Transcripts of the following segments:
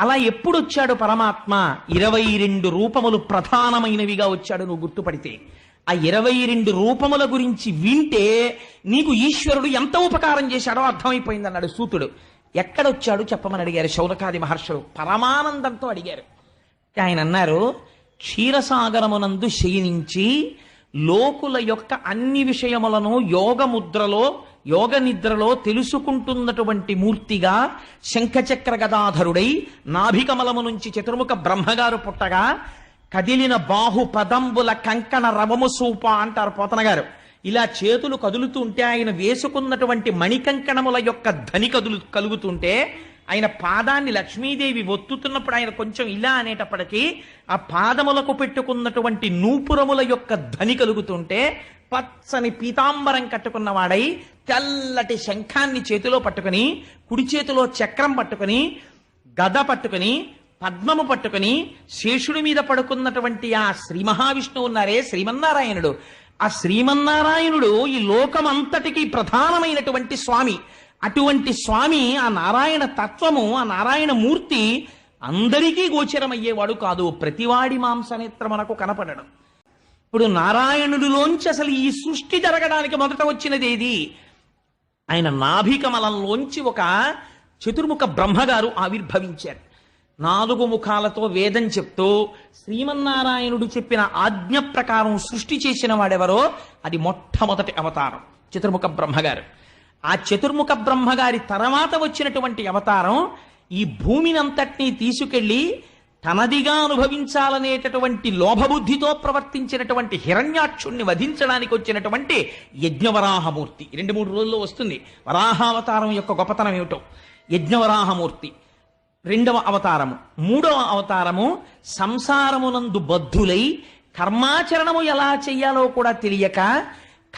అలా ఎప్పుడు వచ్చాడు పరమాత్మ? ఇరవై రెండు రూపములు ప్రధానమైనవిగా వచ్చాడు నువ్వు గుర్తుపడితే. ఆ ఇరవై రెండు రూపముల గురించి వింటే నీకు ఈశ్వరుడు ఎంత ఉపకారం చేశాడో అర్థమైపోయింది అన్నాడు సూతుడు. ఎక్కడొచ్చాడు చెప్పమని అడిగారు శౌనకాది మహర్షులు. పరమానందంతో అడిగారు. ఆయన అన్నారు క్షీరసాగరమునందు శయనించి లోకుల యొక్క అన్ని విషయములను యోగ ముద్రలో యోగ నిద్రలో తెలుసుకుంటున్నటువంటి మూర్తిగా శంఖచక్ర గదాధరుడై నాభికమలము నుంచి చతుర్ముఖ బ్రహ్మగారు పుట్టగా కదిలిన బాహు పదంబుల కంకణ రవము సూప అంటారు పోతన గారు. ఇలా చేతులు కదులుతుంటే ఆయన వేసుకున్నటువంటి మణికంకణముల యొక్క ధని కదులు కలుగుతుంటే ఆయన పాదాన్ని లక్ష్మీదేవి ఒత్తుతున్నప్పుడు ఆయన కొంచెం ఇలా అనేటప్పటికీ ఆ పాదములకు పెట్టుకున్నటువంటి నూపురముల యొక్క ధని కలుగుతుంటే పచ్చని పీతాంబరం కట్టుకున్నవాడై తెల్లటి శంఖాన్ని చేతిలో పట్టుకుని కుడి చేతిలో చక్రం పట్టుకుని గద పట్టుకుని పద్మము పట్టుకుని శేషుడి మీద పడుకున్నటువంటి ఆ శ్రీ మహావిష్ణువు ఉన్నారే శ్రీమన్నారాయణుడు. ఆ శ్రీమన్నారాయణుడు ఈ లోకమంతటికి ప్రధానమైనటువంటి స్వామి. అటువంటి స్వామి ఆ నారాయణ తత్వము ఆ నారాయణ మూర్తి అందరికీ గోచరమయ్యేవాడు కాదు. ప్రతివాడి మాంసనేత్రమునకు కనపడడం. ఇప్పుడు నారాయణుడిలోంచి అసలు ఈ సృష్టి జరగడానికి మొదట వచ్చినది ఏది? ఆయన నాభికమలంలోంచి ఒక చతుర్ముఖ బ్రహ్మగారు ఆవిర్భవించారు. నాలుగు ముఖాలతో వేదం చెప్తూ శ్రీమన్నారాయణుడు చెప్పిన ఆజ్ఞ ప్రకారం సృష్టి చేసిన వాడెవరో? అది మొట్టమొదటి అవతారం చతుర్ముఖ బ్రహ్మగారు. ఆ చతుర్ముఖ బ్రహ్మగారి తర్వాత వచ్చినటువంటి అవతారం ఈ భూమినంతటినీ తీసుకెళ్ళి తనదిగా అనుభవించాలనేటటువంటి లోభబుద్ధితో ప్రవర్తించినటువంటి హిరణ్యాక్షుణ్ణి వధించడానికి వచ్చినటువంటి యజ్ఞవరాహమూర్తి. రెండు మూడు రోజుల్లో వస్తుంది. వరాహావతారం యొక్క గొప్పతనం ఏమిటో. యజ్ఞవరాహమూర్తి. రెండవ అవతారము. మూడవ అవతారము సంసారమునందు బద్ధులై కర్మాచరణము ఎలా చెయ్యాలో కూడా తెలియక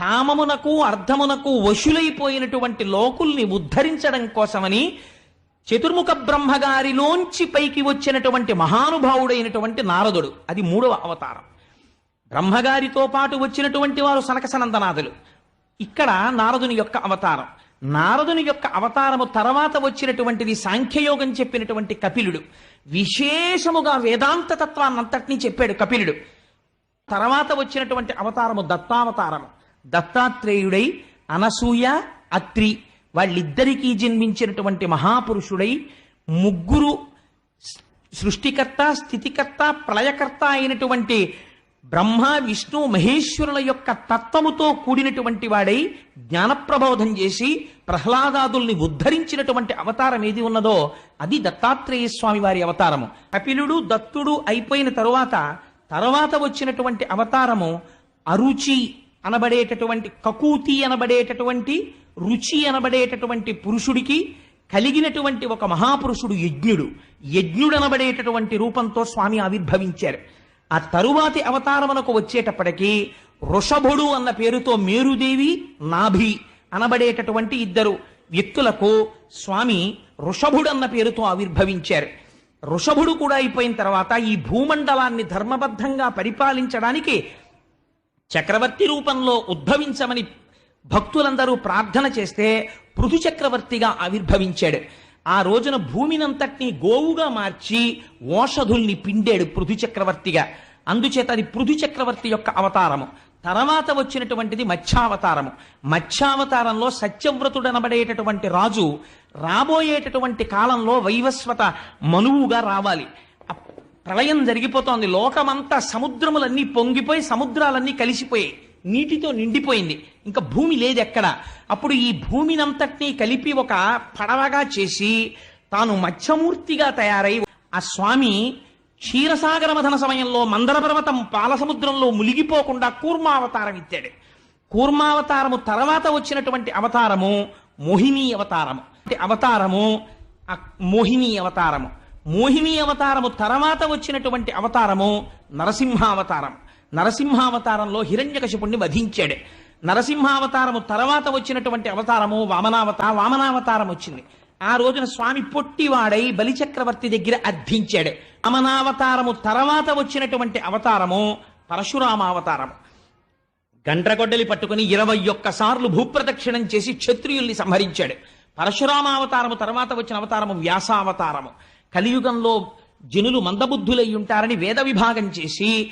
కామమునకు అర్థమునకు వశులైపోయినటువంటి లోకుల్ని ఉద్ధరించడం కోసమని చతుర్ముఖ బ్రహ్మగారిలోంచి పైకి వచ్చినటువంటి మహానుభావుడైనటువంటి నారదుడు. అది మూడవ అవతారం. బ్రహ్మగారితో పాటు వచ్చినటువంటి వారు సనకసనందనాథులు. ఇక్కడ నారదుని యొక్క అవతారం. నారదుని యొక్క అవతారము తర్వాత వచ్చినటువంటిది సాంఖ్యయోగం చెప్పినటువంటి కపిలుడు. విశేషముగా వేదాంత తత్వాన్నంతటినీ చెప్పాడు కపిలుడు. తర్వాత వచ్చినటువంటి అవతారము దత్తావతారము. దత్తాత్రేయుడై అనసూయ అత్రి వాళ్ళిద్దరికీ జన్మించినటువంటి మహాపురుషుడై ముగ్గురు సృష్టికర్త స్థితికర్త ప్రళయకర్త అయినటువంటి బ్రహ్మ విష్ణు మహేశ్వరుల యొక్క తత్వముతో కూడినటువంటి వాడై జ్ఞానప్రబోధం చేసి ప్రహ్లాదాదుల్ని ఉద్ధరించినటువంటి అవతారం ఏది ఉన్నదో అది దత్తాత్రేయ స్వామి వారి అవతారము. కపిలుడు దత్తుడు అయిపోయిన తరువాత తర్వాత వచ్చినటువంటి అవతారము అరుచి అనబడేటటువంటి కకూతి అనబడేటటువంటి రుచి అనబడేటటువంటి పురుషుడికి కలిగినటువంటి ఒక మహాపురుషుడు యజ్ఞుడు. యజ్ఞుడు అనబడేటటువంటి రూపంతో స్వామి ఆవిర్భవించారు. ఆ తరువాతి అవతారమునకు వచ్చేటప్పటికీ వృషభుడు అన్న పేరుతో మేరుదేవి నాభి అనబడేటటువంటి ఇద్దరు వ్యక్తులకు స్వామి వృషభుడు అన్న పేరుతో ఆవిర్భవించారు. వృషభుడు కూడా అయిపోయిన తర్వాత ఈ భూమండలాన్ని ధర్మబద్ధంగా పరిపాలించడానికి చక్రవర్తి రూపంలో ఉద్భవించమని భక్తులందరూ ప్రార్థన చేస్తే పృథు చక్రవర్తిగా ఆవిర్భవించాడు. ఆ రోజున భూమినంతటినీ గోవుగా మార్చి ఓషధుల్ని పిండాడు పృథు చక్రవర్తిగా. అందుచేత అది పృథు చక్రవర్తి యొక్క అవతారము. తర్వాత వచ్చినటువంటిది మత్స్యావతారము. మత్స్యావతారంలో సత్యవ్రతుడనబడేటటువంటి రాజు రాబోయేటటువంటి కాలంలో వైవస్వత మనువుగా రావాలి. ప్రళయం జరిగిపోతోంది. లోకమంతా సముద్రములన్నీ పొంగిపోయి సముద్రాలన్నీ కలిసిపోయాయి నీటితో నిండిపోయింది. ఇంకా భూమి లేదు ఎక్కడ? అప్పుడు ఈ భూమినంతటినీ కలిపి ఒక పడవగా చేసి తాను మత్స్యమూర్తిగా తయారై ఆ స్వామి క్షీరసాగర మధన సమయంలో మందర పర్వతం పాలసముద్రంలో మునిగిపోకుండా కూర్మావతారం ఇచ్చాడు. కూర్మావతారము తర్వాత వచ్చినటువంటి అవతారము మోహిని అవతారము. అంటే అవతారము ఆ మోహిని అవతారము. మోహిని అవతారము తర్వాత వచ్చినటువంటి అవతారము నరసింహావతారం. నరసింహావతారంలో హిరణ్యకశిపుణ్ణి వధించాడు. నరసింహావతారము తర్వాత వచ్చినటువంటి అవతారము వామనావతార వామనావతారం వచ్చింది. ఆ రోజున స్వామి పొట్టివాడై బలిచక్రవర్తి దగ్గర అర్థించాడు. వామనావతారము తర్వాత వచ్చినటువంటి అవతారము పరశురామావతారము. గండ్రగొడ్డలి పట్టుకుని ఇరవై ఒక్కసార్లు భూప్రదక్షిణం చేసి క్షత్రియుల్ని సంహరించాడు. పరశురామావతారము తర్వాత వచ్చిన అవతారము వ్యాసావతారము. కలియుగంలో జనులు మందబుద్ధులై ఉంటారని వేద విభాగం చేసి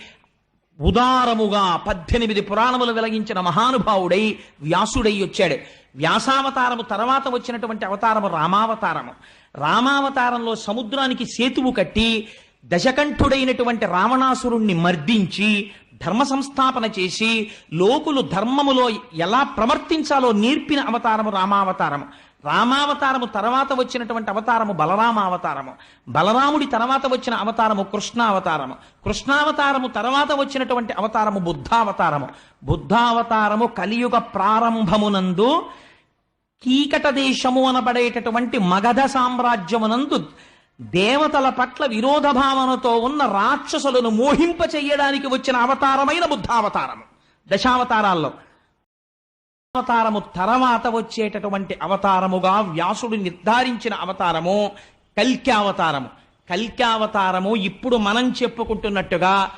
ఉదారముగా పద్దెనిమిది పురాణములు వెలగించిన మహానుభావుడై వ్యాసుడై వచ్చాడు. వ్యాసావతారము తర్వాత వచ్చినటువంటి అవతారము రామావతారము. రామావతారంలో సముద్రానికి సేతువు కట్టి దశకంఠుడైనటువంటి రావణాసురుణ్ణి మర్దించి ధర్మ సంస్థాపన చేసి లోకులు ధర్మములో ఎలా ప్రవర్తించాలో నేర్పిన అవతారము రామావతారము. రామావతారము తర్వాత వచ్చినటువంటి అవతారము బలరామావతారము బలరాముడి తర్వాత వచ్చిన అవతారము కృష్ణావతారము. కృష్ణావతారము తర్వాత వచ్చినటువంటి అవతారము బుద్ధావతారము. బుద్ధావతారము కలియుగ ప్రారంభమునందు కీకట దేశము అనబడేటటువంటి మగధ సామ్రాజ్యమునందు దేవతల పట్ల విరోధ భావనతో ఉన్న రాక్షసులను మోహింప చెయ్యడానికి వచ్చిన అవతారమైన బుద్ధావతారము. దశావతారాల్లో. అవతారము తర్వాత వచ్చేటటువంటి అవతారముగా వ్యాసుడు నిర్ధారించిన అవతారము కల్క్యావతారము. కల్క్యావతారము ఇప్పుడు మనం చెప్పుకుంటున్నట్టుగా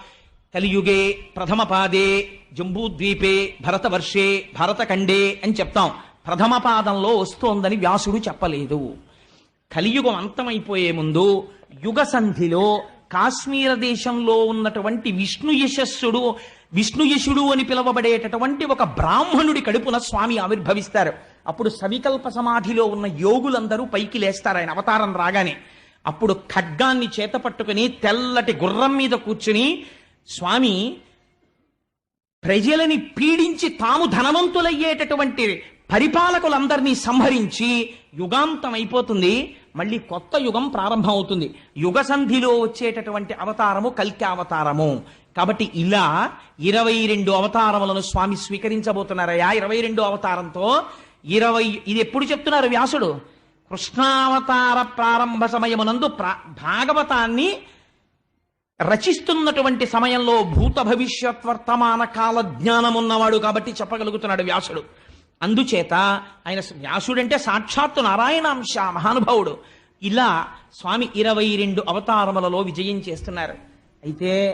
కలియుగే ప్రథమ పాదే జంబూద్వీపే భరతవర్షే భరతఖండే అని చెప్తాం. ప్రథమ పాదంలో వస్తోందని వ్యాసుడు చెప్పలేదు. కలియుగం అంతమైపోయే ముందు యుగ సంధిలో కాశ్మీర దేశంలో ఉన్నటువంటి విష్ణు యశస్సుడు విష్ణుయశుడు అని పిలువబడేటటువంటి ఒక బ్రాహ్మణుడి కడుపున స్వామి ఆవిర్భవిస్తారు. అప్పుడు సవికల్ప సమాధిలో ఉన్న యోగులందరూ పైకి లేస్తారు ఆయన అవతారం రాగానే. అప్పుడు ఖడ్గాన్ని చేత పట్టుకుని తెల్లటి గుర్రం మీద కూర్చుని స్వామి ప్రజలని పీడించి తాము ధనవంతులయ్యేటటువంటి పరిపాలకులందరినీ సంహరించి యుగాంతం అయిపోతుంది. మళ్ళీ కొత్త యుగం ప్రారంభం అవుతుంది యుగ సంధిలో వచ్చేటటువంటి అవతారము కల్కి అవతారము కాబట్టి ఇలా ఇరవై రెండు అవతారములను స్వామి స్వీకరించబోతున్నారయ్యా. ఇరవై రెండు అవతారంతో ఇరవై ఇది ఎప్పుడు చెప్తున్నారు వ్యాసుడు? కృష్ణావతార ప్రారంభ సమయమునందు ప్రా భాగవతాన్ని రచిస్తున్నటువంటి సమయంలో భూత భవిష్యత్ వర్తమాన కాల జ్ఞానం ఉన్నవాడు కాబట్టి చెప్పగలుగుతున్నాడు వ్యాసుడు. అందుచేత ఆయన వ్యాసుడంటే సాక్షాత్తు నారాయణాంశ మహానుభావుడు. ఇలా స్వామి ఇరవై రెండు అవతారములలో విజయం చేస్తున్నారు. అయితే